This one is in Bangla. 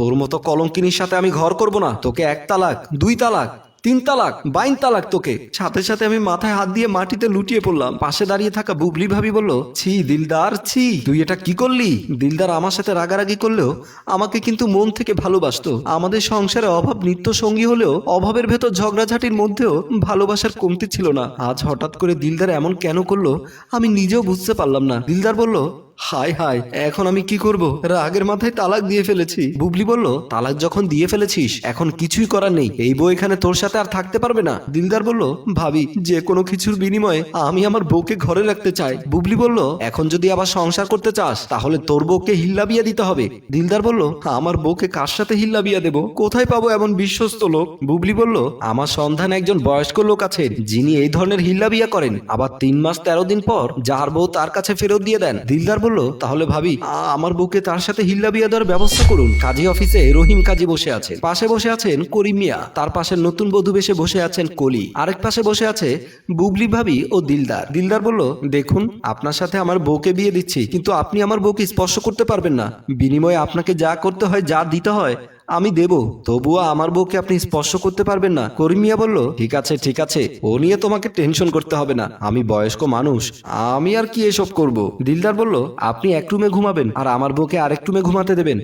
তোর মতো কলঙ্কিনীর সাথে আমি ঘর করব না। তোকে এক তালাক দুই তালাক তিন তালাক বাইন তালাক তোকে। সাথে সাথে আমি মাথায় হাত দিয়ে মাটিতে লুটিয়ে পড়লাম। পাশে দাঁড়িয়ে থাকা বুবলি ভাবি বলল ছি দিলদার ছি তুই এটা কি করলি? দিলদার আমার সাথে রাগারাগি করলেও আমাকে কিন্তু মন থেকে ভালোবাসতো। আমাদের সংসারে অভাব নিত্য সঙ্গী হলেও অভাবের ভেতর ঝগড়াঝাটির মধ্যেও ভালোবাসার কমতি ছিল না। আজ হঠাৎ করে দিলদার এমন কেন করল আমি নিজেও বুঝতে পারলাম না। দিলদার বলল হাই হাই এখন আমি কি করব? রাগের মাথায় তালাক দিয়ে ফেলেছি। বুবলি বলল, তালাক যখন দিয়ে ফেলেছিস, এখন কিছুই করার নেই। এই বউ এখানে তোর সাথে আর থাকতে পারবে না। দিলদার বলল, ভাবি, যে কোনো কিছুর বিনিময়ে আমি আমার বউকে ঘরে রাখতে চাই। বুবলি বলল, এখন যদি আবার সংসার করতে চাস, তাহলে তোর বউকে হিল্লা বিয়া দিতে হবে। দিলদার বলল, আমার বউকে কার সাথে হিল্লা বিয়া দেবো? কোথায় পাবো এমন বিশ্বস্ত লোক? বুবলি বলল, আমার সন্ধান একজন বয়স্ক লোক আছেন, যিনি এই ধরনের হিল্লা বিয়া করেন। আবার তিন মাস তেরো দিন পর যার বউ তার কাছে ফেরত দিয়ে দেন। দিলদার তাহলে ভাবি, আমার বউকে তার সাথে হিল্লা বিয়া দেওয়ার ব্যবস্থা করুন। কাজী অফিসে রহিম কাজী বসে আছে পাশে বসে আছেন করিম মিয়া। তার পাশে নতুন বধু বেশে বসে আছেন কলি। আরেক পাশে বসে আছে বুবলি ভাবি ও দিলদার। দিলদার বলল, দেখুন, আপনার সাথে আমার বউকে বিয়ে দিচ্ছি, কিন্তু আপনি আমার বউকে স্পর্শ করতে পারবেন না। বিনিময়ে আপনাকে যা করতে হয়, যা দিতে হয় আমি দেব। তবুও আমার বউকে আপনি স্পর্শ করতে পারবেন না। করিমিয়া বলল, ঠিক আছে ঠিক আছে। ও নিয়ে তোমাকে টেনশন করতে হবে না। আমি বয়স্ক মানুষ। আমি আর কি এসব করব? দিলদার বলল, আপনি এক রুমে ঘুমাবেন আর আমার বউকে আরেক রুমে ঘুমাতে দেবেন।